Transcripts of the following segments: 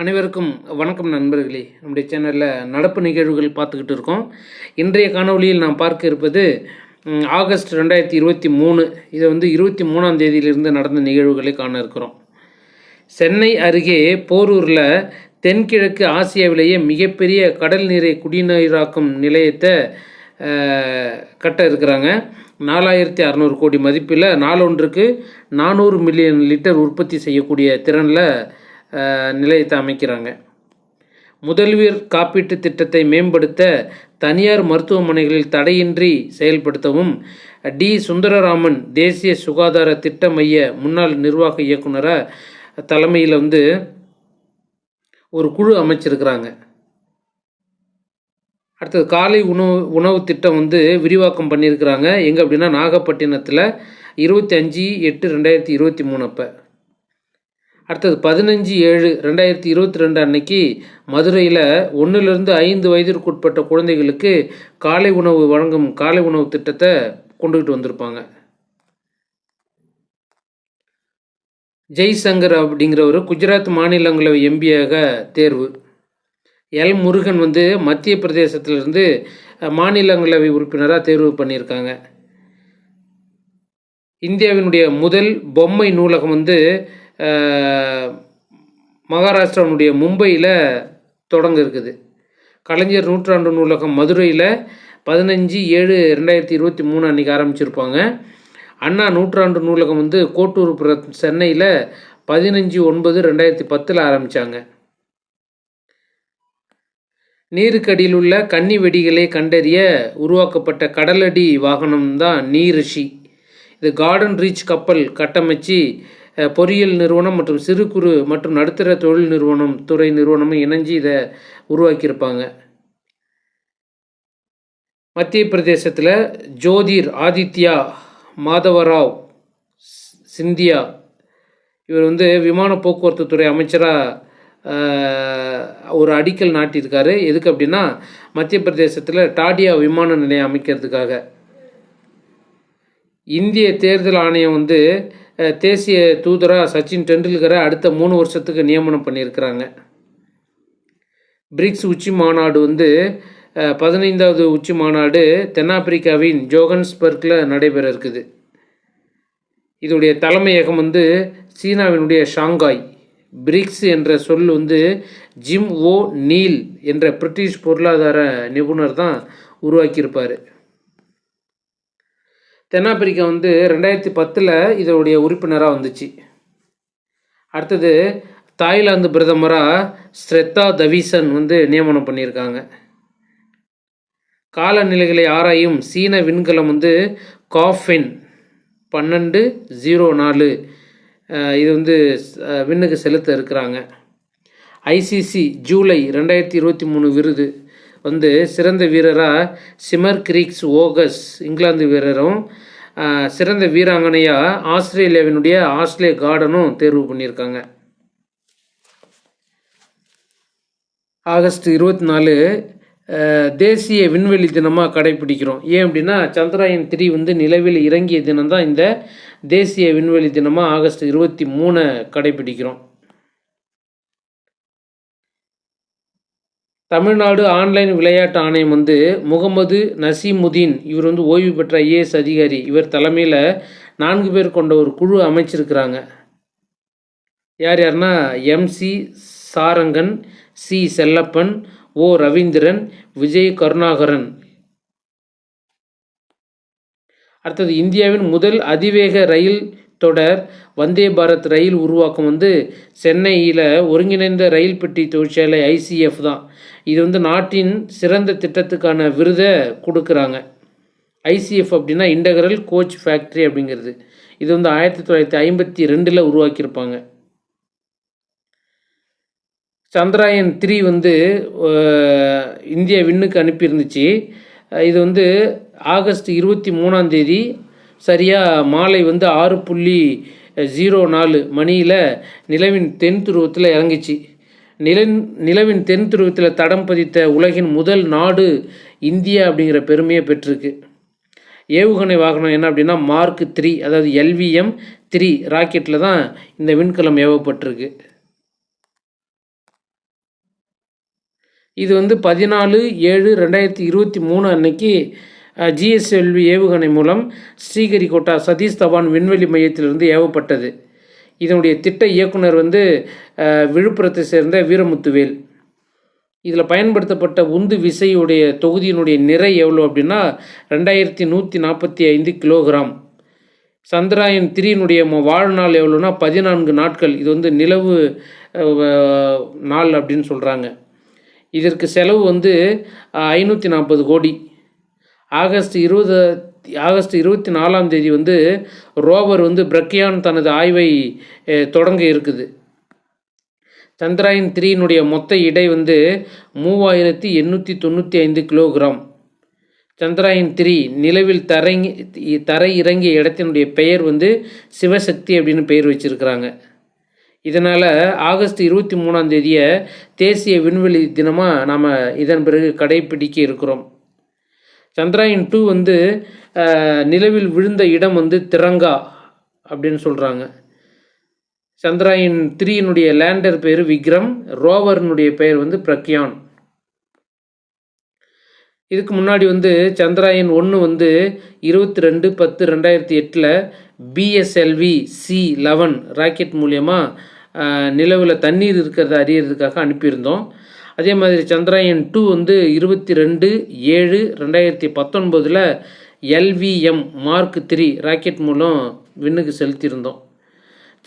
அனைவருக்கும் வணக்கம் நண்பர்களே. நம்முடைய சேனலில் நடப்பு நிகழ்வுகள் பார்த்துக்கிட்டு இருக்கோம். இன்றைய காணொலியில் நாம் பார்க்க இருப்பது ஆகஸ்ட் ரெண்டாயிரத்தி இருபத்தி மூணு. இதை வந்து இருபத்தி மூணாம் தேதியிலிருந்து நடந்த நிகழ்வுகளை காண இருக்கிறோம். சென்னை அருகே போரூரில் தென்கிழக்கு ஆசியாவிலேயே மிகப்பெரிய கடல் நீரை குடிநீராக்கும் நிலையத்தை கட்ட இருக்கிறாங்க. நாலாயிரத்தி அறநூறு கோடி மதிப்பில் நாளொன்றுக்கு நானூறு மில்லியன் லிட்டர் உற்பத்தி செய்யக்கூடிய திறனில் நிலையத்தை அமைக்கிறாங்க. முதல்வர் காப்பீட்டு திட்டத்தை மேம்படுத்த தனியார் மருத்துவமனைகளில் தடையின்றி செயல்படுத்தவும் டி. சுந்தரராமன் தேசிய சுகாதார திட்ட மைய முன்னாள் நிர்வாக இயக்குனராக தலைமையில் வந்து ஒரு குழு அமைச்சிருக்கிறாங்க. அடுத்தது காலை உணவு உணவு திட்டம் வந்து விரிவாக்கம் பண்ணியிருக்கிறாங்க. எங்கே அப்படின்னா நாகப்பட்டினத்தில் இருபத்தி அஞ்சு எட்டு ரெண்டாயிரத்தி இருபத்தி மூணு அப்போ. அடுத்தது பதினஞ்சு ஏழு ரெண்டாயிரத்தி இருபத்தி ரெண்டு அன்னைக்கு மதுரையில் ஒன்றுலேருந்து ஐந்து வயதிற்குட்பட்ட குழந்தைகளுக்கு காலை உணவு வழங்கும் காலை உணவு திட்டத்தை கொண்டுகிட்டு வந்திருப்பாங்க. ஜெய்சங்கர் அப்படிங்கிறவர் குஜராத் மாநிலங்களவை எம்பியாக தேர்வு. எல். முருகன் வந்து மத்திய பிரதேசத்திலிருந்து மாநிலங்களவை உறுப்பினராக தேர்வு பண்ணியிருக்காங்க. இந்தியாவினுடைய முதல் பொம்மை நூலகம் வந்து மகாராஷ்டிராவுடைய மும்பையில் தொடங்க இருக்குது கலைஞர் நூற்றாண்டு நூலகம் மதுரையில் பதினஞ்சு ஏழு ரெண்டாயிரத்தி இருபத்தி மூணு அன்றைக்கி ஆரம்பிச்சிருப்பாங்க. அண்ணா நூற்றாண்டு நூலகம் வந்து கோட்டூர் கோட்டூர்புரம் சென்னையில் பதினஞ்சு ஒன்பது ரெண்டாயிரத்தி பத்தில் ஆரம்பித்தாங்க நீருக்கடியில் உள்ள கன்னி வெடிகளை கண்டறிய உருவாக்கப்பட்ட கடலடி வாகனம் தான் நீரிஷி இது கார்டன் ரீச் கப்பல் கட்டமைச்சு பொறியியல் நிறுவனம் மற்றும் சிறு குறு மற்றும் நடுத்தர தொழில் நிறுவனம் துறை நிறுவனமும் இணைஞ்சு இதை உருவாக்கியிருப்பாங்க. மத்திய பிரதேசத்தில் ஜோதிர் ஆதித்யா மாதவராவ் சிந்தியா இவர் வந்து விமான போக்குவரத்து துறை அமைச்சராக ஒரு அடிக்கல் நாட்டியிருக்காரு. எதுக்கு அப்படின்னா மத்திய பிரதேசத்தில் டாடியா விமான நிலையம் அமைக்கிறதுக்காக. இந்திய தேர்தல் ஆணையம் வந்து தேசிய தூதராக சச்சின் டெண்டுல்கரை அடுத்த மூணு வருஷத்துக்கு நியமனம் பண்ணியிருக்கிறாங்க. பிரிக்ஸ் உச்சி மாநாடு வந்து பதினைந்தாவது உச்சி மாநாடு தென்னாப்பிரிக்காவின் ஜோகன்ஸ்பர்க்கில் நடைபெற இருக்குது இதோடைய தலைமையகம் வந்து சீனாவினுடைய ஷாங்காய். பிரிக்ஸ் என்ற சொல் வந்து ஜிம் ஓ நீல் என்ற பிரிட்டிஷ் பொருளாதார நிபுணர் தான் உருவாக்கியிருப்பார். தென்னாப்பிரிக்கா வந்து ரெண்டாயிரத்தி பத்தில் இதனுடைய உறுப்பினராக வந்துச்சு. அடுத்தது தாய்லாந்து பிரதமராக ஸ்ரெத்தா தவிசன் வந்து நியமனம் பண்ணியிருக்காங்க. காலநிலைகளை ஆராயும் சீன விண்கலம் வந்து காஃபின் பன்னெண்டு ஜீரோ நாலு இது வந்து விண்ணுக்கு செலுத்த இருக்கிறாங்க. ஐசிசி ஜூலை ரெண்டாயிரத்தி இருபத்தி மூணு விருது. வந்து சிறந்த வீரராக சிமர் கிரீக்ஸ் ஓகஸ் இங்கிலாந்து வீரரும் சிறந்த வீராங்கனையாக ஆஸ்திரேலியாவினுடைய ஆஸ்திரே கார்டனும் தேர்வு பண்ணியிருக்காங்க. ஆகஸ்ட் இருபத்தி நாலு தேசிய விண்வெளி தினமாக கடைபிடிக்கிறோம் ஏன் அப்படின்னா சந்திராயன் த்ரீ வந்து நிலவில் இறங்கிய தினம்தான் இந்த தேசிய விண்வெளி தினமாக ஆகஸ்ட் இருபத்தி மூணை கடைபிடிக்கிறோம் தமிழ்நாடு ஆன்லைன் விளையாட்டு ஆணையம் வந்து முகமது நசீமுதீன் இவர் வந்து ஓய்வு பெற்ற ஐஏஎஸ் அதிகாரி. இவர் தலைமையில் நான்கு பேர் கொண்ட ஒரு குழு அமைச்சிருக்கிறாங்க. யார் யாருன்னா MC Sarangan C Chellappan O Ravindran Vijay Karunakaran. அடுத்தது இந்தியாவின் முதல் அதிவேக ரயில் தொடர் வந்தே பாரத் ரயில் உருவாக்கம் வந்து சென்னையில் ஒருங்கிணைந்த ரயில் பெட்டி தொழிற்சாலை ஐசிஎஃப் தான். இது வந்து நாட்டின் சிறந்த திட்டத்துக்கான விருதை கொடுக்குறாங்க. ஐசிஎஃப் அப்படின்னா இன்டகரல் கோச் ஃபேக்ட்ரி அப்படிங்கிறது. இது வந்து ஆயிரத்தி தொள்ளாயிரத்தி ஐம்பத்தி ரெண்டில் உருவாக்கியிருப்பாங்க. சந்திராயன் த்ரீ வந்து இந்திய விண்ணுக்கு அனுப்பியிருந்துச்சு. இது வந்து ஆகஸ்ட் இருபத்தி மூணாம் தேதி சரியாக மாலை வந்து ஆறு புள்ளி ஜீரோ நாலு மணியில் நிலவின் தென் துருவத்தில் இறங்குச்சு. நிலன் நிலவின் தென் துருவத்தில் தடம் பதித்த உலகின் முதல் நாடு இந்தியா அப்படிங்கிற பெருமையை பெற்றிருக்கு. ஏவுகணை வாகனம் என்ன அப்படின்னா மார்க் த்ரீ அதாவது எல்விஎம் த்ரீ ராக்கெட்டில் தான் இந்த விண்கலம் ஏவப்பட்டிருக்கு. இது வந்து பதினாலு ஏழு ரெண்டாயிரத்தி இருபத்தி மூணு அன்னைக்கு ஜிஎஸ்எல்வி ஏவுகணை மூலம் ஸ்ரீஹரிகோட்டா சதீஷ் தவான் விண்வெளி மையத்திலிருந்து ஏவப்பட்டது. இதனுடைய திட்ட இயக்குனர் வந்து விழுப்புரத்தை சேர்ந்த வீரமுத்துவேல். இதில் பயன்படுத்தப்பட்ட உந்து விசையுடைய தொகுதியினுடைய நிறை எவ்வளோ அப்படின்னா ரெண்டாயிரத்தி நூற்றி நாற்பத்தி ஐந்து கிலோகிராம். சந்திராயன் த்ரீனுடைய வாழ்நாள் எவ்வளோனா பதினான்கு நாட்கள். இது வந்து நிலவு நாள் அப்படின்னு சொல்கிறாங்க இதற்கு செலவு வந்து ஐநூற்றி நாற்பது கோடி. ஆகஸ்ட் இருபது ஆகஸ்ட் இருபத்தி நாலாம் தேதி வந்து ரோவர் வந்து பிரக்யான் தனது ஆய்வை தொடங்க இருக்குது. சந்திராயன் த்ரீனுடைய மொத்த இடை வந்து மூவாயிரத்தி எண்ணூற்றி தொண்ணூற்றி ஐந்து கிலோகிராம். சந்திராயன் த்ரீ நிலவில் தரங்கி தரை இறங்கிய இடத்தினுடைய பெயர் வந்து சிவசக்தி அப்படின்னு பெயர் வச்சிருக்கிறாங்க. இதனால் ஆகஸ்ட் இருபத்தி மூணாம் தேதியை தேசிய விண்வெளி தினமாக நாம் இதன் பிறகு கடைப்பிடிக்க இருக்கிறோம். சந்திராயன் டூ வந்து நிலவில் விழுந்த இடம் வந்து திரங்கா அப்படின்னு சொல்கிறாங்க சந்திராயன் த்ரீனுடைய லேண்டர் பேர் விக்ரம் ரோவர்னுடைய பெயர் வந்து பிரக்யான். இதுக்கு முன்னாடி வந்து சந்திராயன் ஒன்று வந்து இருபத்தி ரெண்டு பத்து ரெண்டாயிரத்தி எட்டில் பிஎஸ்எல்வி சி லெவன் ராக்கெட் மூலயமா நிலவில் தண்ணீர் இருக்கிறத அறியறதுக்காக அனுப்பியிருந்தோம். அதே மாதிரி சந்திராயன் டூ வந்து இருபத்தி ரெண்டு ஏழு ரெண்டாயிரத்தி பத்தொன்பதில் எல்விஎம் மார்க் த்ரீ ராக்கெட் மூலம் விண்ணுக்கு செலுத்தியிருந்தோம்.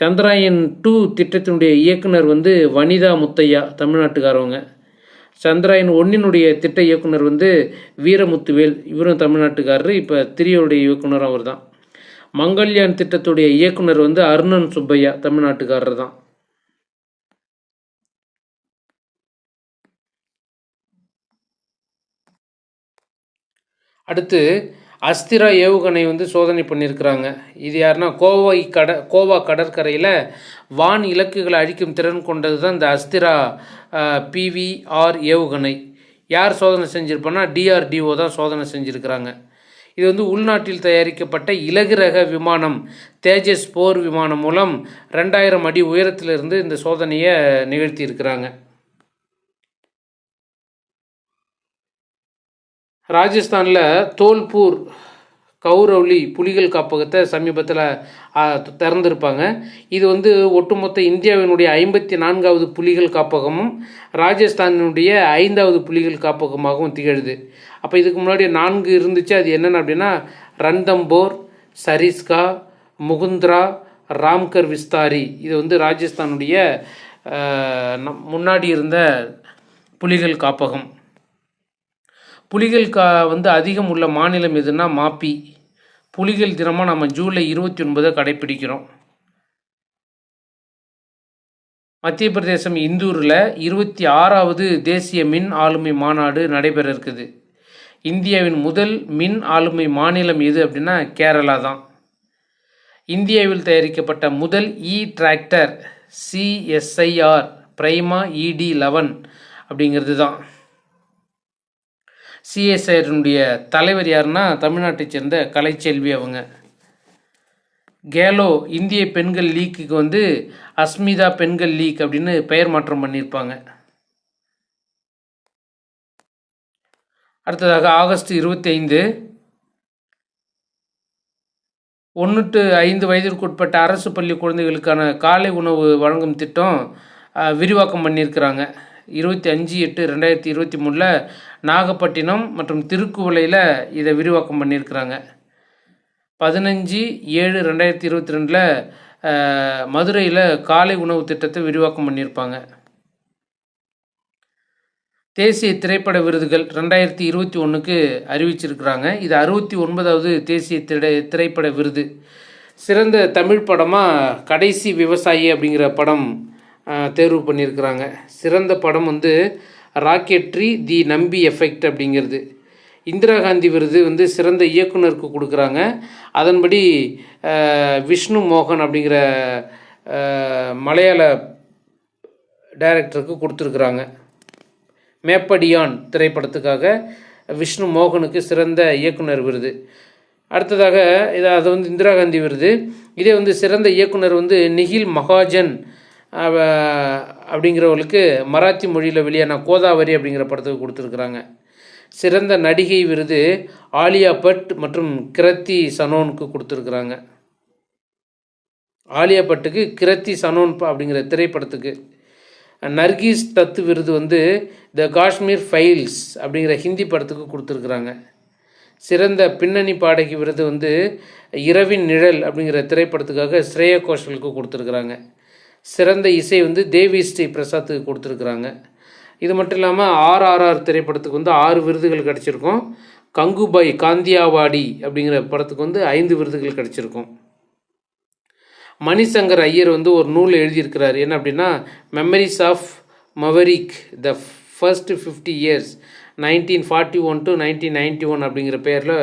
சந்திராயன் டூ திட்டத்தினுடைய இயக்குனர் வந்து வனிதா முத்தையா தமிழ்நாட்டுக்காரவங்க. சந்திராயன் ஒன்றினுடைய திட்ட இயக்குனர் வந்து வீரமுத்துவேல் இவரும் தமிழ்நாட்டுக்காரரு. இப்போ திரியோடைய இயக்குனர் அவர் தான் மங்கள்யான் திட்டத்துடைய இயக்குனர் வந்து அருணன் சுப்பையா தமிழ்நாட்டுக்காரர் தான் அடுத்து அஸ்திரா ஏவுகணை வந்து சோதனை பண்ணியிருக்கிறாங்க இது யாருன்னா கோவை கட கோவா கடற்கரையில் வான் இலக்குகளை அழிக்கும் திறன் கொண்டது தான் இந்த அஸ்திரா பிவிஆர் ஏவுகணை. யார் சோதனை செஞ்சுருப்போன்னா டிஆர்டிஓ தான் சோதனை செஞ்சுருக்கிறாங்க. இது வந்து உள்நாட்டில் தயாரிக்கப்பட்ட இலகு ரக விமானம் தேஜஸ் போர் விமானம் மூலம் ரெண்டாயிரம் அடி உயரத்திலிருந்து இந்த சோதனையை நிகழ்த்தியிருக்கிறாங்க. ராஜஸ்தானில் தோல்பூர் கௌரவ்லி புலிகள் காப்பகத்தை சமீபத்தில் திறந்திருப்பாங்க. இது வந்து ஒட்டுமொத்த இந்தியாவினுடைய ஐம்பத்தி நான்காவது புலிகள் காப்பகமும் ராஜஸ்தானினுடைய ஐந்தாவது புலிகள் காப்பகமாகவும் திகழுது. அப்போ இதுக்கு முன்னாடி நான்கு இருந்துச்சு. அது என்னென்ன அப்படின்னா ரந்தம்போர் சரிஸ்கா முகுந்த்ரா ராம்கர் விஸ்தாரி. இது வந்து ராஜஸ்தானுடைய நம் முன்னாடி இருந்த புலிகள் காப்பகம். புலிகள் கா வந்து அதிகம் உள்ள மாநிலம் எதுன்னா மாப்பி. புலிகள் தினமாக நம்ம ஜூலை இருபத்தி ஒன்பதை கடைப்பிடிக்கிறோம். மத்திய பிரதேசம் இந்தூரில் இருபத்தி ஆறாவது தேசிய மின் ஆளுமை மாநாடு நடைபெற இருக்குது. இந்தியாவின் முதல் மின் ஆளுமை மாநிலம் எது அப்படின்னா கேரளா தான். இந்தியாவில் தயாரிக்கப்பட்ட முதல் இ டிராக்டர் சிஎஸ்ஐஆர் பிரைமா இடி லெவன் அப்படிங்கிறது தான். சிஎஸ்ஐனுடைய தலைவர் யாருன்னா தமிழ்நாட்டைச் சேர்ந்த கலைச்செல்வி அவங்க. கேலோ இந்திய பெண்கள் லீக்குக்கு வந்து அஸ்மிதா பெண்கள் லீக் அப்படின்னு பெயர் மாற்றம் பண்ணியிருப்பாங்க. அடுத்ததாக ஆகஸ்ட் இருபத்தி ஐந்து ஒன்று டு ஐந்து வயதிற்குட்பட்ட அரசு பள்ளி குழந்தைகளுக்கான காலை உணவு வழங்கும் திட்டம் அஹ், விரிவாக்கம் பண்ணியிருக்கிறாங்க. இருபத்தி அஞ்சு எட்டு ரெண்டாயிரத்தி இருபத்தி மூணில் நாகப்பட்டினம் மற்றும் திருக்குவளையில் இதை விரிவாக்கம் பண்ணியிருக்கிறாங்க. பதினஞ்சு ஏழு ரெண்டாயிரத்தி இருபத்தி ரெண்டில் மதுரையில் காலை உணவு திட்டத்தை விரிவாக்கம் பண்ணியிருப்பாங்க. தேசிய திரைப்பட விருதுகள் ரெண்டாயிரத்தி இருபத்தி ஒன்றுக்கு அறிவிச்சிருக்கிறாங்க. இது அறுபத்தி ஒன்பதாவது தேசிய திரை திரைப்பட விருது. சிறந்த தமிழ் படமாக கடைசி விவசாயி அப்படிங்கிற படம் தேர்வு பண்ணியிருக்கிறாங்க. சிறந்த படம் வந்து ராக்கெட்ரி தி நம்பி எஃபெக்ட் அப்படிங்கிறது. இந்திரா காந்தி விருது வந்து சிறந்த இயக்குனருக்கு கொடுக்குறாங்க. அதன்படி விஷ்ணு மோகன் அப்படிங்கிற மலையாள டைரக்டருக்கு கொடுத்துருக்குறாங்க. மேப்படியான் திரைப்படத்துக்காக விஷ்ணு மோகனுக்கு சிறந்த இயக்குனர் விருது. அடுத்ததாக இது அது வந்து இந்திரா காந்தி விருது. இதே வந்து சிறந்த இயக்குனர் வந்து நிகில் மகாஜன் அப்படிங்கிறவங்களுக்கு மராத்தி மொழியில் வெளியான கோதாவரி அப்படிங்கிற படத்துக்கு கொடுத்துருக்குறாங்க. சிறந்த நடிகை விருது ஆலியா பட் மற்றும் கிரத்தி சனோனுக்கு கொடுத்துருக்குறாங்க. ஆலியா பட்டுக்கு கிரத்தி சனோன் அப்படிங்கிற திரைப்படத்துக்கு. நர்கீஸ் தத்து விருது வந்து த காஷ்மீர் ஃபைல்ஸ் அப்படிங்கிற ஹிந்தி படத்துக்கு கொடுத்துருக்குறாங்க. சிறந்த பின்னணி பாடகி விருது வந்து இரவின் நிழல் அப்படிங்கிற திரைப்படத்துக்காக ஸ்ரேயா கோஷலுக்கு கொடுத்துருக்குறாங்க. சிறந்த இசை வந்து தேவி ஸ்ரீ பிரசாத்துக்கு கொடுத்துருக்குறாங்க. இது மட்டும் இல்லாமல் ஆர்ஆர்ஆர் திரைப்படத்துக்கு வந்து ஆறு விருதுகள் கிடச்சிருக்கும். கங்குபாய் காந்தியாவாடி அப்படிங்கிற படத்துக்கு வந்து ஐந்து விருதுகள் கிடச்சிருக்கும். மணிசங்கர் ஐயர் வந்து ஒரு நூல் எழுதியிருக்கிறார். என்ன அப்படின்னா memories of maverick the first fifty years nineteen forty one to nineteen ninety one அப்படிங்கிற பேரில்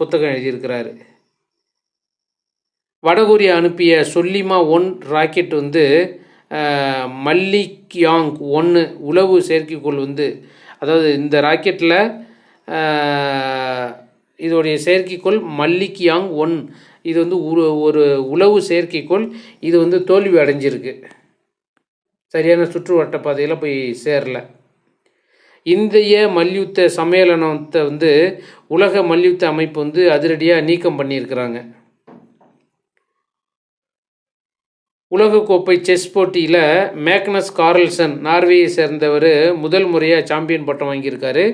புத்தகம் எழுதியிருக்கிறாரு. வடகொரியா அனுப்பிய சொல்லிமா ஒன் ராக்கெட் வந்து மல்லிக்யாங் மல்லிக் யாங் ஒன்று உளவு செயற்கைக்கோள் வந்து அதாவது இந்த ராக்கெட்டில் இதோடைய செயற்கைக்கோள் மல்லிக் யாங் ஒன் இது வந்து ஒரு ஒரு உளவு செயற்கைக்கோள் இது வந்து தோல்வி அடைஞ்சிருக்கு. சரியான சுற்றுவட்ட பாதையில் போய் சேரல. இந்திய மல்யுத்த சம்மேளனத்தை வந்து உலக மல்யுத்த அமைப்பு வந்து அதிரடியாக நீக்கம் பண்ணியிருக்கிறாங்க. உலகக்கோப்பை செஸ் போட்டியில் மேக்னஸ் கார்ல்சன் நார்வேயை சேர்ந்தவர் முதல் முறையாக சாம்பியன் பட்டம் வாங்கியிருக்காரு.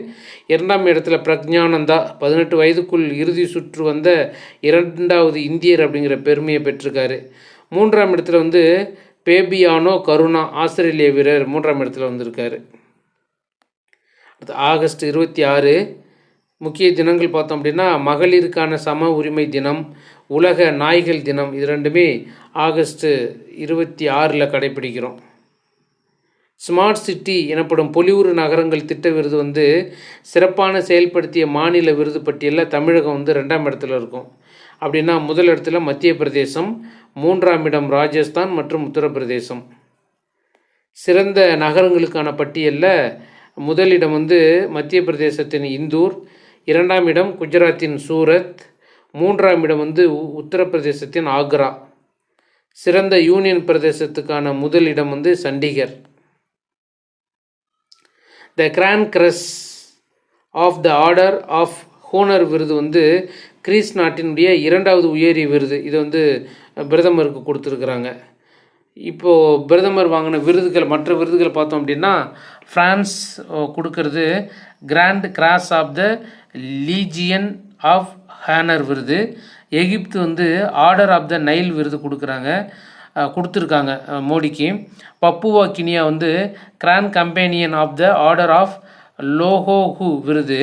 இரண்டாம் இடத்துல பிரக்ஞானந்தா பதினெட்டு வயதுக்குள் இறுதி சுற்று வந்த இரண்டாவது இந்தியர் அப்படிங்கிற பெருமையை பெற்றிருக்காரு. மூன்றாம் இடத்துல வந்து பேபியானோ கருணா ஆஸ்திரேலிய வீரர் மூன்றாம் இடத்துல வந்திருக்காரு. அடுத்து ஆகஸ்ட் இருபத்தி ஆறு முக்கிய தினங்கள் பார்த்தோம் அப்படின்னா மகளிருக்கான சம உரிமை தினம் உலக நாய்கள் தினம். இது ரெண்டுமே ஆகஸ்ட்டு இருபத்தி ஆறில் கடைபிடிக்கிறோம். ஸ்மார்ட் சிட்டி எனப்படும் பொலிவுறு நகரங்கள் திட்ட விருது வந்து சிறப்பான செயல்படுத்திய மாநில விருது பட்டியலில் தமிழகம் வந்து ரெண்டாம் இடத்துல இருக்கும். அப்படின்னா முதல் இடத்துல மத்திய பிரதேசம் மூன்றாம் இடம் ராஜஸ்தான் மற்றும் உத்தரப்பிரதேசம். சிறந்த நகரங்களுக்கான பட்டியலில் முதலிடம் வந்து மத்திய பிரதேசத்தின் இந்தூர் இரண்டாம் இடம் குஜராத்தின் சூரத் மூன்றாம் இடம் வந்து உ- உத்தரப்பிரதேசத்தின் ஆக்ரா. சிறந்த யூனியன் பிரதேசத்துக்கான முதல் இடம் வந்து Chandigarh. The grand cross of the order of honour விருது வந்து கிரீஸ் நாட்டினுடைய இரண்டாவது உயரிய விருது. இது வந்து பிரதமருக்கு கொடுத்துருக்குறாங்க. இப்போது பிரதமர் வாங்கின விருதுகள் மற்ற விருதுகள் பார்த்தோம் அப்படின்னா ஃப்ரான்ஸ் கொடுக்கறது grand cross of the legion of honour விருது. எகிப்து வந்து ஆர்டர் ஆஃப் த நைல் விருது கொடுக்குறாங்க கொடுத்துருக்காங்க மோடிக்கு. பப்புவா கினியா வந்து grand companion of the order of Logohu விருது.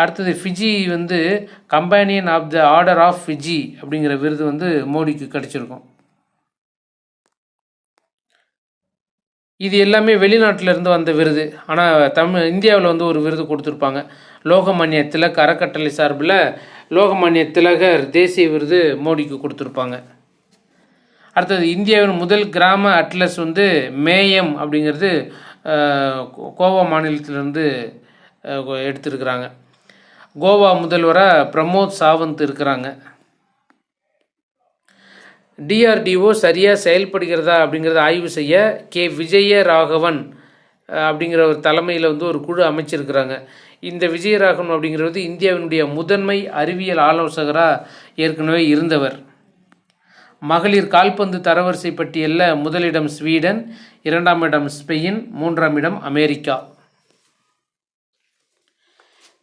அடுத்தது ஃபிஜி வந்து companion of the order of Fiji அப்படிங்கிற விருது வந்து மோடிக்கு கிடச்சிருக்கும். இது எல்லாமே வெளிநாட்டிலேருந்து வந்த விருது. ஆனால் தமிழ் இந்தியாவில் வந்து ஒரு விருது கொடுத்துருப்பாங்க. லோகமானிய திலக் அறக்கட்டளை சார்பில் லோகமானிய திலகர் தேசிய விருது மோடிக்கு கொடுத்துருப்பாங்க. அடுத்தது இந்தியாவின் முதல் கிராம அட்லஸ் வந்து மேயம் அப்படிங்கிறது கோ- கோவா மாநிலத்திலிருந்து அஹ், எடுத்திருக்கிறாங்க. கோவா முதல்வராக பிரமோத் சாவந்த் இருக்கிறாங்க. டிஆர்டிஓ சரியாக செயல்படுகிறதா அப்படிங்கிறத ஆய்வு செய்ய கே. விஜய ராகவன் அப்படிங்கிற ஒரு தலைமையில் வந்து ஒரு குழு அமைச்சிருக்கிறாங்க. இந்த விஜயராகவன் அப்படிங்கிறது இந்தியாவினுடைய முதன்மை அறிவியல் ஆலோசகராக ஏற்கனவே இருந்தவர். மகளிர் கால்பந்து தரவரிசை பட்டியலில் முதலிடம் ஸ்வீடன் இரண்டாம் இடம் ஸ்பெயின் மூன்றாம் இடம் அமெரிக்கா.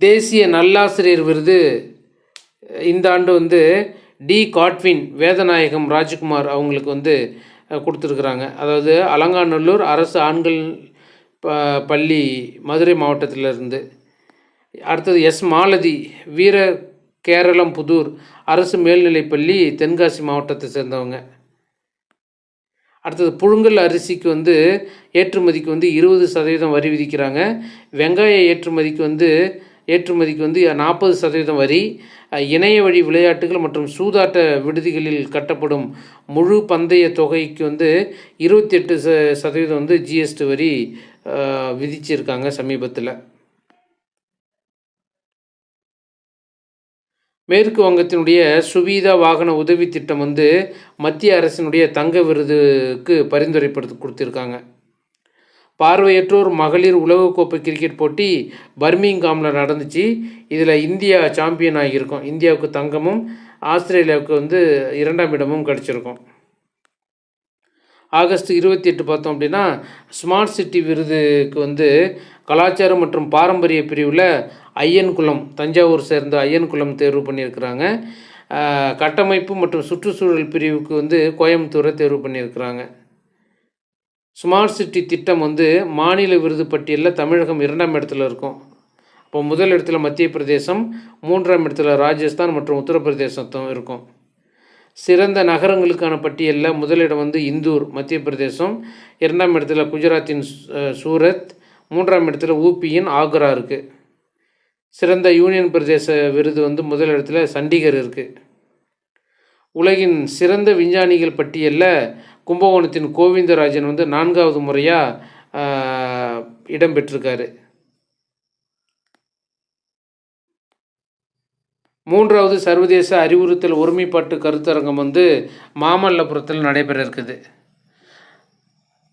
தேசிய நல்லாசிரியர் விருது இந்த ஆண்டு வந்து டி காட்வின் வேதநாயகம் ராஜ்குமார் அவங்களுக்கு வந்து கொடுத்துருக்குறாங்க. அதாவது அலங்காநல்லூர் அரசு ஆண்கள் ப பள்ளி மதுரை மாவட்டத்திலிருந்து. அடுத்தது எஸ் மாலதி வீர கேரளம் புதூர் அரசு மேல்நிலைப்பள்ளி தென்காசி மாவட்டத்தை சேர்ந்தவங்க. அடுத்தது புழுங்கல் அரிசிக்கு வந்து ஏற்றுமதிக்கு வந்து இருபது சதவீதம் வரி விதிக்கிறாங்க. வெங்காய ஏற்றுமதிக்கு வந்து ஏற்றுமதிக்கு வந்து நாற்பது சதவீதம் வரி. இணைய வழி விளையாட்டுகள் மற்றும் சூதாட்ட விடுதிகளில் கட்டப்படும் முழு பந்தய தொகைக்கு வந்து இருபத்தி எட்டு ச சதவீதம் வந்து ஜிஎஸ்டி வரி விதிச்சிருக்காங்க சமீபத்தில். மேற்கு வங்கத்தினுடைய சுவீதா வாகன உதவி திட்டம் வந்து மத்திய அரசினுடைய தங்க விருதுக்கு பரிந்துரைப்படுத்தி கொடுத்துருக்காங்க. பார்வையற்றோர் மகளிர் உலகக்கோப்பை கிரிக்கெட் போட்டி பர்மிங்காமில் நடந்துச்சு. இதில் இந்தியா சாம்பியன் ஆகியிருக்கும். இந்தியாவுக்கு தங்கமும் ஆஸ்திரேலியாவுக்கு வந்து இரண்டாம் இடமும் கிடச்சிருக்கும். ஆகஸ்ட் இருபத்தி எட்டு பார்த்தோம் அப்படின்னா ஸ்மார்ட் சிட்டி விருதுக்கு வந்து கலாச்சாரம் மற்றும் பாரம்பரிய பிரிவில் ஐயன்குளம் தஞ்சாவூர் சேர்ந்த ஐயன்குளம் தேர்வு பண்ணியிருக்கிறாங்க. கட்டமைப்பு மற்றும் சுற்றுச்சூழல் பிரிவுக்கு வந்து கோயம்புத்தூரை தேர்வு பண்ணியிருக்கிறாங்க. ஸ்மார்ட் சிட்டி திட்டம் வந்து மாநில விருது பட்டியலில் தமிழகம் இரண்டாம் இடத்துல இருக்கும். இப்போ முதல் இடத்துல மத்திய பிரதேசம் மூன்றாம் இடத்துல ராஜஸ்தான் மற்றும் உத்தரப்பிரதேசத்தும் இருக்கும். சிறந்த நகரங்களுக்கான பட்டியலில் முதலிடம் வந்து இந்தூர் மத்திய பிரதேசம் இரண்டாம் இடத்துல குஜராத்தின் சூரத் மூன்றாம் இடத்துல ஊபியின் ஆக்ரா இருக்குது சிறந்த யூனியன் பிரதேச விருது வந்து முதல் இடத்துல சண்டிகர் இருக்குது உலகின் சிறந்த விஞ்ஞானிகள் பட்டியலில் கும்பகோணத்தின் கோவிந்தராஜன் வந்து நான்காவது முறையாக இடம் பெற்றிருக்காரு. மூன்றாவது சர்வதேச அறிவுறுத்தல் ஒருமைப்பாட்டு கருத்தரங்கம் வந்து மாமல்லபுரத்தில் நடைபெற இருக்குது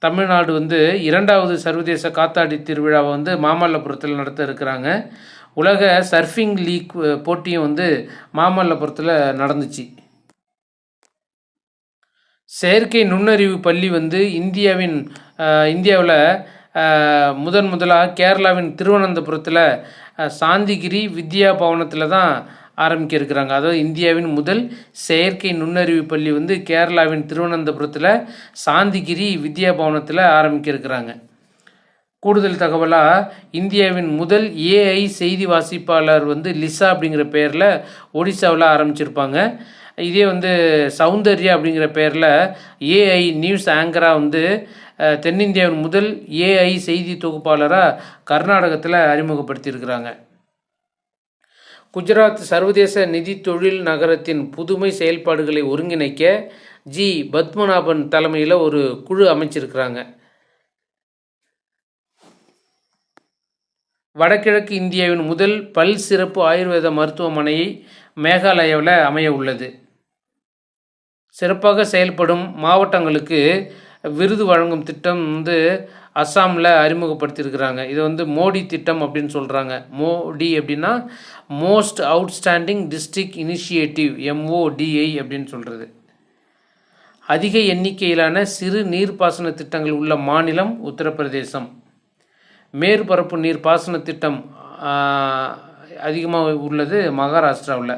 தமிழ்நாடு வந்து இரண்டாவது சர்வதேச காத்தாடி திருவிழாவை வந்து மாமல்லபுரத்தில் நடத்த இருக்கிறாங்க. உலக சர்ஃபிங் லீக் போட்டியும் வந்து மாமல்லபுரத்தில் நடந்துச்சு. செயற்கை நுண்ணறிவு பள்ளி வந்து இந்தியாவின் இந்தியாவில் முதன் முதலாக கேரளாவின் திருவனந்தபுரத்தில் சாந்திகிரி வித்யா பவனத்தில் தான் ஆரம்பிக்க இருக்கிறாங்க அதாவது இந்தியாவின் முதல் செயற்கை நுண்ணறிவு பள்ளி வந்து கேரளாவின் திருவனந்தபுரத்தில் சாந்திகிரி வித்யா பவனத்தில் ஆரம்பிக்க இருக்கிறாங்க கூடுதல் தகவலாக இந்தியாவின் முதல் ஏஐ செய்தி வாசிப்பாளர் வந்து லிசா அப்படிங்கிற பெயரில் ஒடிசாவில் ஆரம்பிச்சிருப்பாங்க. இதே வந்து சௌந்தர்யா அப்படிங்கிற பெயரில் ஏஐ நியூஸ் ஆங்கராக வந்து தென்னிந்தியாவின் முதல் ஏஐ செய்தி தொகுப்பாளராக கர்நாடகத்தில் அறிமுகப்படுத்தியிருக்கிறாங்க. குஜராத் சர்வதேச நிதி தொழில் நகரத்தின் புதுமை செயல்பாடுகளை ஒருங்கிணைக்க ஜி. பத்மநாபன் தலைமையில் ஒரு குழு அமைச்சிருக்கிறாங்க. வடகிழக்கு இந்தியாவின் முதல் பல் சிறப்பு ஆயுர்வேத மருத்துவமனை மேகாலயாவில் அமைய உள்ளது. சிறப்பாக செயல்படும் மாவட்டங்களுக்கு விருது வழங்கும் திட்டம் வந்து அஸ்ஸாமில் அறிமுகப்படுத்தியிருக்கிறாங்க. இது வந்து மோடி திட்டம் அப்படின்னு சொல்கிறாங்க மோடி அப்படின்னா most outstanding district initiative MODI அப்படின்னு சொல்கிறது அதிக எண்ணிக்கையிலான சிறு நீர்ப்பாசன திட்டங்கள் உள்ள மாநிலம் உத்தரப்பிரதேசம். மேற்பரப்பு நீர் பாசன திட்டம் அதிகமாக உள்ளது மகாராஷ்டிராவில்.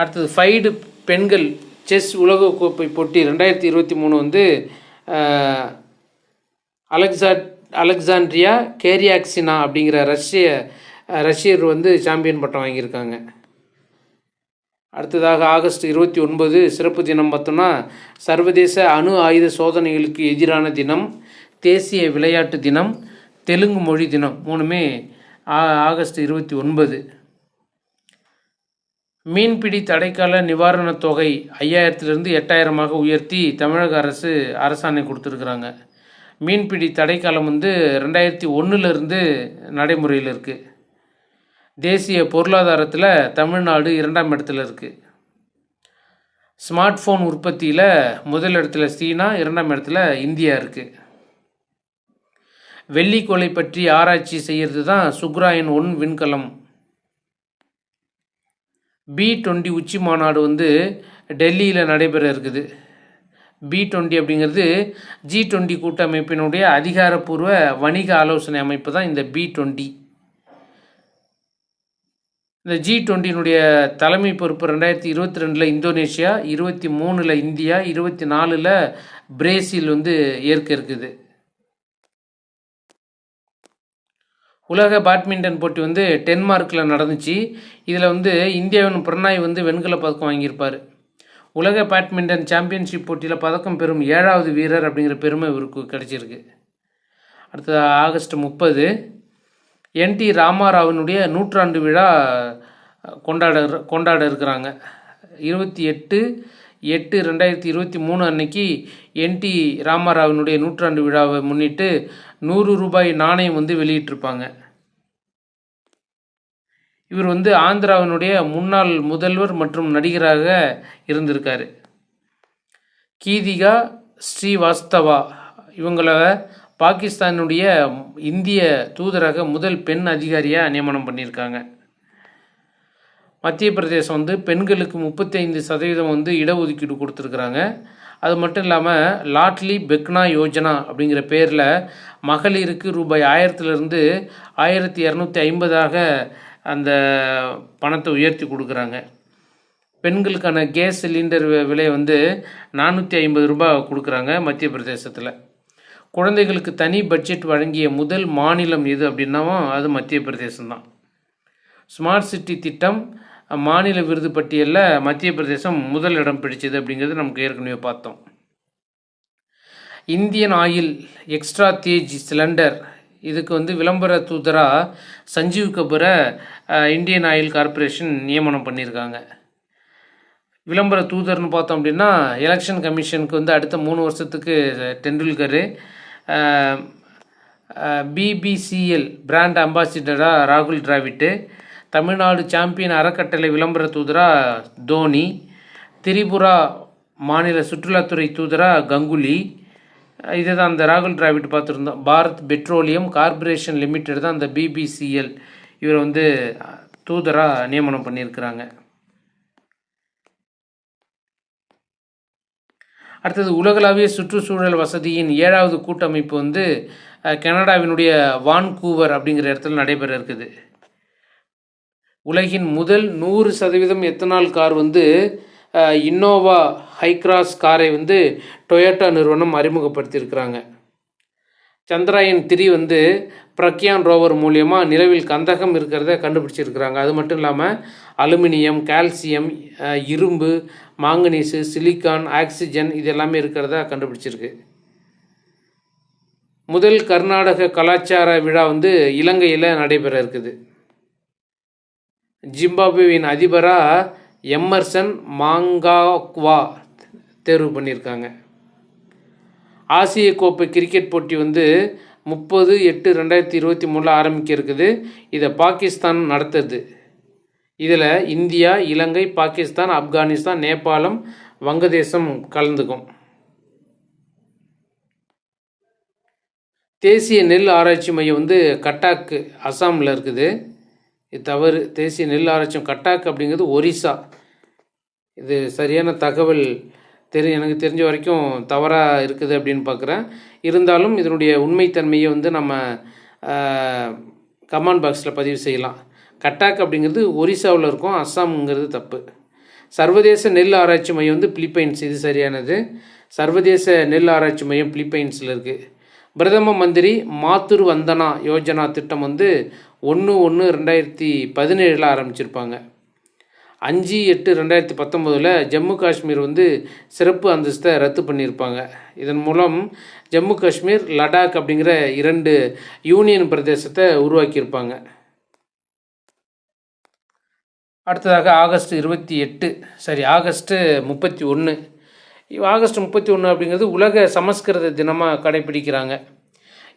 அடுத்தது ஃபைடு பெண்கள் செஸ் உலகக்கோப்பை போட்டி ரெண்டாயிரத்தி இருபத்தி மூணு வந்து அலெக்சா அலெக்சாண்ட்ரியா கேரியாக்சினா அப்படிங்கிற ரஷ்ய ரஷ்யர் வந்து சாம்பியன் பட்டம் வாங்கியிருக்காங்க. அடுத்ததாக ஆகஸ்ட் இருபத்தி ஒன்பது சிறப்பு தினம் பார்த்தோம்னா சர்வதேச அணு ஆயுத சோதனைகளுக்கு எதிரான தினம் தேசிய விளையாட்டு தினம் தெலுங்கு மொழி தினம் மூணுமே ஆ- ஆகஸ்ட் இருபத்தி ஒன்பது. மீன்பிடி தடைக்கால நிவாரணத் தொகை ஐயாயிரத்திலிருந்து எட்டாயிரமாக உயர்த்தி தமிழக அரசு அரசாணை கொடுத்துருக்குறாங்க. மீன்பிடி தடைக்காலம் வந்து ரெண்டாயிரத்தி ஒன்றுலேருந்து நடைமுறையில் இருக்குது தேசிய பொருளாதாரத்தில் தமிழ்நாடு இரண்டாம் இடத்துல இருக்குது ஸ்மார்ட் ஃபோன் உற்பத்தியில் முதல் இடத்துல சீனா இரண்டாம் இடத்துல இந்தியா இருக்குது வெள்ளிக்கோளை பற்றி ஆராய்ச்சி செய்கிறது தான் சுக்ராயன் ஒன் விண்கலம். பி டுவெண்ட்டி உச்சி மாநாடு வந்து டெல்லியில் நடைபெற இருக்குது. பி டுவெண்ட்டி அப்படிங்கிறது ஜி டுவெண்ட்டி கூட்டமைப்பினுடைய அதிகாரப்பூர்வ வணிக ஆலோசனை அமைப்பு தான் இந்த பி டுவெண்ட்டி இந்த ஜி டுவெண்ட்டினுடைய தலைமை பொறுப்பு ரெண்டாயிரத்தி இருபத்தி ரெண்டில் இந்தோனேஷியா இருபத்தி மூணில் இந்தியா இருபத்தி நாலில் பிரேசில் வந்து ஏற்க இருக்குது. உலக பேட்மிண்டன் போட்டி வந்து டென்மார்க்கில் நடந்துச்சு. இதில் வந்து இந்தியாவின் பிரணாய் வந்து வெண்கல பதக்கம் வாங்கியிருப்பார். உலக பேட்மிண்டன் சாம்பியன்ஷிப் போட்டியில் பதக்கம் பெறும் ஏழாவது வீரர் அப்படிங்கிற பெருமை இவருக்கு கிடச்சிருக்கு. அடுத்தது ஆகஸ்ட் முப்பது. என்டி ராமாராவனுடைய நூற்றாண்டு விழா கொண்டாட கொண்டாட இருக்கிறாங்க. இருபத்தி எட்டு எட்டு ரெண்டாயிரத்தி இருபத்தி மூணு அன்னைக்கு என்டி ராமாராவனுடைய நூற்றாண்டு விழாவை முன்னிட்டு நூறு ரூபாய் நாணயம் வந்து வெளியிட்டிருப்பாங்க. இவர் வந்து ஆந்திராவினுடைய முன்னாள் முதல்வர் மற்றும் நடிகராக இருந்திருக்காரு. கீதிகா ஸ்ரீவாஸ்தவா இவங்கள பாகிஸ்தானுடைய இந்திய தூதரக முதல் பெண் அதிகாரியாக நியமனம் பண்ணியிருக்காங்க. மத்திய பிரதேசம் வந்து பெண்களுக்கு முப்பத்தைந்து சதவீதம் வந்து இடஒதுக்கீடு கொடுத்துருக்குறாங்க. அது மட்டும் இல்லாமல் லாட்லி பெக்னா யோஜனா அப்படிங்கிற பேரில் மகளிருக்கு ரூபாய் ஆயிரத்துலேருந்து ஆயிரத்தி இரநூத்தி ஐம்பதாக அந்த பணத்தை உயர்த்தி கொடுக்குறாங்க. பெண்களுக்கான கேஸ் சிலிண்டர் விலை வந்து நானூற்றி ஐம்பது ரூபாய் கொடுக்குறாங்க மத்திய பிரதேசத்தில். குழந்தைகளுக்கு தனி பட்ஜெட் வழங்கிய முதல் மாநிலம் எது அப்படின்னாவும் அது மத்திய பிரதேசம் தான் ஸ்மார்ட் சிட்டி திட்டம் மாநில விருது பட்டியலில் மத்திய பிரதேசம் முதல் இடம் பிடிச்சது அப்படிங்கிறது நமக்கு ஏற்கனவே பார்த்தோம். Indian oil extra Tej cylinder இதுக்கு வந்து விளம்பர தூதராக சஞ்சீவ் கபூரை இந்தியன் ஆயில் கார்ப்பரேஷன் நியமனம் பண்ணியிருக்காங்க. விளம்பர தூதர்னு பார்த்தோம் அப்படின்னா எலெக்ஷன் கமிஷனுக்கு வந்து அடுத்த மூணு வருஷத்துக்கு டெண்டுல்கர் பிபிசிஎல் பிராண்ட் அம்பாசிடராக ராகுல் டிராவிட்டு தமிழ்நாடு சாம்பியன் அறக்கட்டளை விளம்பர தூதராக தோனி திரிபுரா மாநில சுற்றுலாத்துறை தூதராக கங்குலி. இதை தான் அந்த ராகுல் டிராவிட் பார்த்துருந்தோம். பாரத் பெட்ரோலியம் கார்ப்பரேஷன் லிமிடெட் தான் அந்த பிபிசிஎல் இவரை வந்து தூதராக நியமனம் பண்ணியிருக்கிறாங்க. அடுத்தது உலகளாவிய சுற்றுச்சூழல் வசதியின் ஏழாவது கூட்டமைப்பு வந்து கனடாவினுடைய வான்கூவர் அப்படிங்கிற இடத்துல நடைபெற இருக்குது. உலகின் முதல் நூறு சதவீதம் எத்தனால் கார் வந்து இன்னோவா ஹைக்ராஸ் காரை வந்து டொயோட்டா நிறுவனம் அறிமுகப்படுத்தியிருக்கிறாங்க. சந்திராயன் த்ரீ வந்து பிரக்யான் ரோவர் மூலியமாக நிலவில் கந்தகம் இருக்கிறத கண்டுபிடிச்சிருக்கிறாங்க. அது மட்டும் இல்லாமல் அலுமினியம் கால்சியம் இரும்பு மாங்கனீஸு சிலிக்கான் ஆக்சிஜன் இது எல்லாமே இருக்கிறதா கண்டுபிடிச்சிருக்கு. முதல் கர்நாடக கலாச்சார விழா வந்து இலங்கையில் நடைபெற இருக்குது. ஜிம்பாப்வேவின் அதிபராக எம்மர்சன் மாங்காக்வா தேர்வு பண்ணியிருக்காங்க. ஆசிய கோப்பை கிரிக்கெட் போட்டி வந்து முப்பது எட்டு ரெண்டாயிரத்தி இருபத்தி மூணில் ஆரம்பிக்க இருக்குது இதை பாகிஸ்தான் நடத்துது. இதில் இந்தியா இலங்கை பாகிஸ்தான் ஆப்கானிஸ்தான் நேபாளம் வங்கதேசம் கலந்துக்கும். தேசிய நெல் ஆராய்ச்சி மையம் வந்து கட்டாக்கு அசாமில் இருக்குது. இது தவறு. தேசிய நெல் ஆராய்ச்சி கட்டாக் அப்படிங்கிறது ஒரிசா. இது சரியான தகவல் தெரி எனக்கு தெரிஞ்ச வரைக்கும் தவறாக இருக்குது அப்படின்னு பார்க்குறேன் இருந்தாலும் இதனுடைய உண்மைத்தன்மையை வந்து நம்ம கமெண்ட் பாக்ஸில் பதிவு செய்யலாம். கட்டாக் அப்படிங்கிறது ஒரிசாவில் இருக்கும் அஸ்ஸாம்ங்கிறது தப்பு. சர்வதேச நெல் ஆராய்ச்சி மையம் வந்து பிலிப்பைன்ஸ் இது சரியானது. சர்வதேச நெல் ஆராய்ச்சி மையம் பிலிப்பைன்ஸில் இருக்குது பிரதம மந்திரி மாத்துரு வந்தனா யோஜனா திட்டம் வந்து ஒன்று ஒன்று ரெண்டாயிரத்தி பதினேழில் ஆரம்பிச்சிருப்பாங்க. அஞ்சு எட்டு ரெண்டாயிரத்தி பத்தொம்போதில் ஜம்மு காஷ்மீர் வந்து சிறப்பு அந்தஸ்தை ரத்து பண்ணியிருப்பாங்க. இதன் மூலம் ஜம்மு காஷ்மீர் லடாக் அப்படிங்கிற இரண்டு யூனியன் பிரதேசத்தை உருவாக்கியிருப்பாங்க. அடுத்ததாக ஆகஸ்ட் இருபத்தி எட்டு சரி ஆகஸ்ட்டு முப்பத்தி ஒன்று ஆகஸ்ட் முப்பத்தி ஒன்று அப்படிங்கிறது உலக சமஸ்கிருத தினமாக கடைபிடிக்கிறாங்க.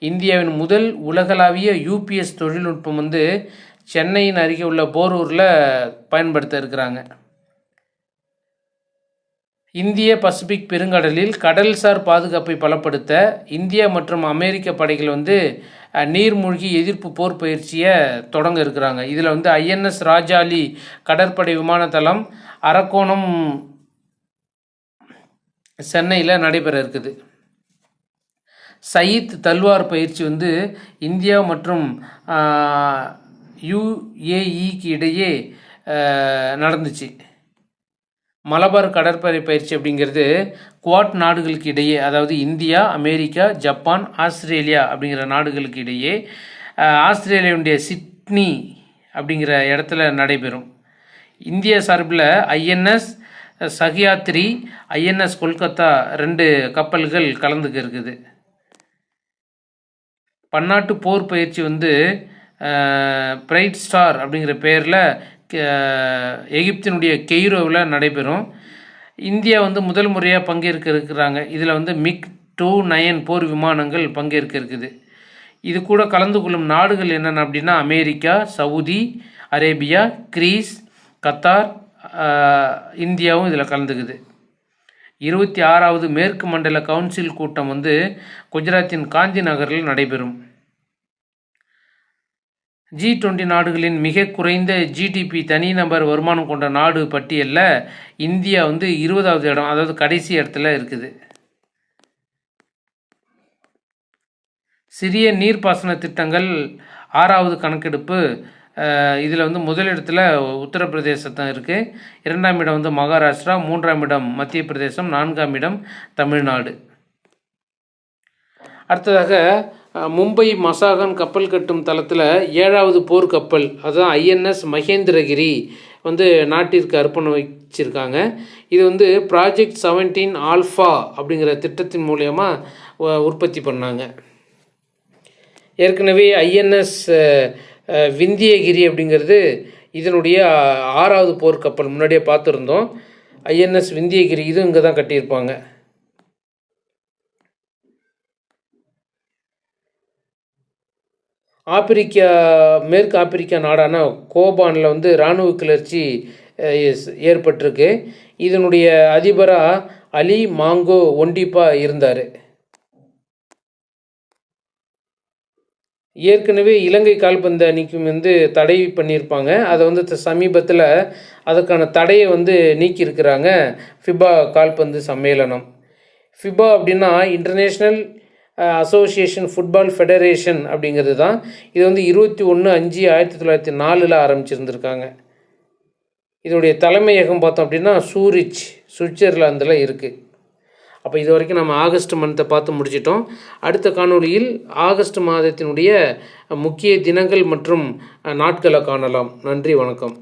இந்தியாவின் முதல் உலகளாவிய யூபிஎஸ் தொழில்நுட்பம் வந்து சென்னையின் அருகே உள்ள போரூரில் பயன்படுத்த இருக்கிறாங்க. இந்திய பசிபிக் பெருங்கடலில் கடல்சார் பாதுகாப்பை பலப்படுத்த இந்தியா மற்றும் அமெரிக்க படைகள் வந்து நீர்மூழ்கி எதிர்ப்பு போர் பயிற்சியை தொடங்க இருக்கிறாங்க. இதில் வந்து ஐஎன்எஸ் ராஜாலி கடற்படை விமானத்தளம் அரக்கோணம் சென்னையில் நடைபெற இருக்குது. சயீத் தல்வார் பயிற்சி வந்து இந்தியா மற்றும் யுஏஇக்கு இடையே நடந்துச்சு. மலபார் கடற்படை பயிற்சி அப்படிங்கிறது குவாட் நாடுகளுக்கு இடையே அதாவது இந்தியா அமெரிக்கா ஜப்பான் ஆஸ்திரேலியா அப்படிங்கிற நாடுகளுக்கு இடையே ஆஸ்திரேலியாவுடைய சிட்னி அப்படிங்கிற இடத்துல நடைபெறும். இந்திய சார்பில் ஐஎன்எஸ் சஹியாத்ரி ஐஎன்எஸ் கொல்கத்தா ரெண்டு கப்பல்கள் கலந்துக்க இருக்குது பன்னாட்டு போர் பயிற்சி வந்து பிரைட் ஸ்டார் அப்படிங்கிற பேரில் எகிப்தினுடைய கெய்ரோவில் நடைபெறும். இந்தியா வந்து முதல் முறையாக பங்கேற்க இருக்கிறாங்க இதில் வந்து மிக் டூ நயன் போர் விமானங்கள் பங்கேற்க இருக்குது இது கூட கலந்து கொள்ளும் நாடுகள் என்னென்ன அப்படின்னா America Saudi Arabia Greece Qatar இந்தியாவும் இதில் கலந்துக்குது. இருபத்தி ஆறாவது மேற்கு மண்டல கவுன்சில் கூட்டம் வந்து குஜராத்தின் காந்தி நகரில் நடைபெறும். ஜி டுவெண்ட்டி நாடுகளின் மிக குறைந்த ஜிடிபி தனிநபர் வருமானம் கொண்ட நாடு பட்டியலில் இந்தியா வந்து இருபதாவது இடம் அதாவது கடைசி இடத்துல இருக்குது. சிறிய நீர்ப்பாசன திட்டங்கள் ஆறாவது கணக்கெடுப்பு இதில் வந்து முதலிடத்தில் உத்தரப்பிரதேசத்தான் இருக்குது இரண்டாம் இடம் வந்து மகாராஷ்டிரா மூன்றாம் இடம் மத்திய பிரதேசம் நான்காம் இடம் தமிழ்நாடு. அடுத்ததாக மும்பை மசாகன் கப்பல் கட்டும் தளத்தில் ஏழாவது போர்க்கப்பல் அதுதான் ஐஎன்எஸ் மகேந்திரகிரி வந்து நாட்டிற்கு அர்ப்பணம் வச்சிருக்காங்க. இது வந்து ப்ராஜெக்ட் செவன்டீன் ஆல்ஃபா அப்படிங்கிற திட்டத்தின் மூலயமா உற்பத்தி பண்ணாங்க. ஏற்கனவே ஐஎன்எஸ் விந்தியகிரி அப்படிங்கிறது இதனுடைய ஆறாவது போர்க்கப்பல் முன்னாடியே பார்த்துருந்தோம். ஐஎன்எஸ் விந்தியகிரி இதுவும் இங்கே தான் கட்டியிருப்பாங்க. ஆப்பிரிக்கா மேற்கு ஆப்பிரிக்கா நாடான கோபானில் வந்து இராணுவ கிளர்ச்சி ஏற்பட்டிருக்கு. இதனுடைய அதிபராக அலி மாங்கோ ஒண்டிப்பா இருந்தார். ஏற்கனவே இலங்கை கால்பந்து அணிக்கு வந்து தடை பண்ணியிருப்பாங்க. அதை வந்து சமீபத்தில் அதுக்கான தடையை வந்து நீக்கியிருக்கிறாங்க. ஃபிபா கால்பந்து சம்மேளனம். ஃபிபா அப்படின்னா இன்டர்நேஷ்னல் அசோசியேஷன் ஃபுட்பால் ஃபெடரேஷன் அப்படிங்கிறது தான். இது வந்து இருபத்தி ஒன்று அஞ்சு ஆயிரத்தி தொள்ளாயிரத்தி நாலில் ஆரம்பிச்சிருந்துருக்காங்க. இதனுடைய தலைமையகம் பார்த்தோம் அப்படின்னா சூரிச் சுவிட்சர்லாந்தில் இருக்குது அப்போ இது வரைக்கும் நம்ம ஆகஸ்ட் மந்த்தை பார்த்து முடிச்சிட்டோம். அடுத்த காணொளியில் ஆகஸ்ட் மாதத்தினுடைய முக்கிய தினங்கள் மற்றும் நாட்களை காணலாம். நன்றி வணக்கம்.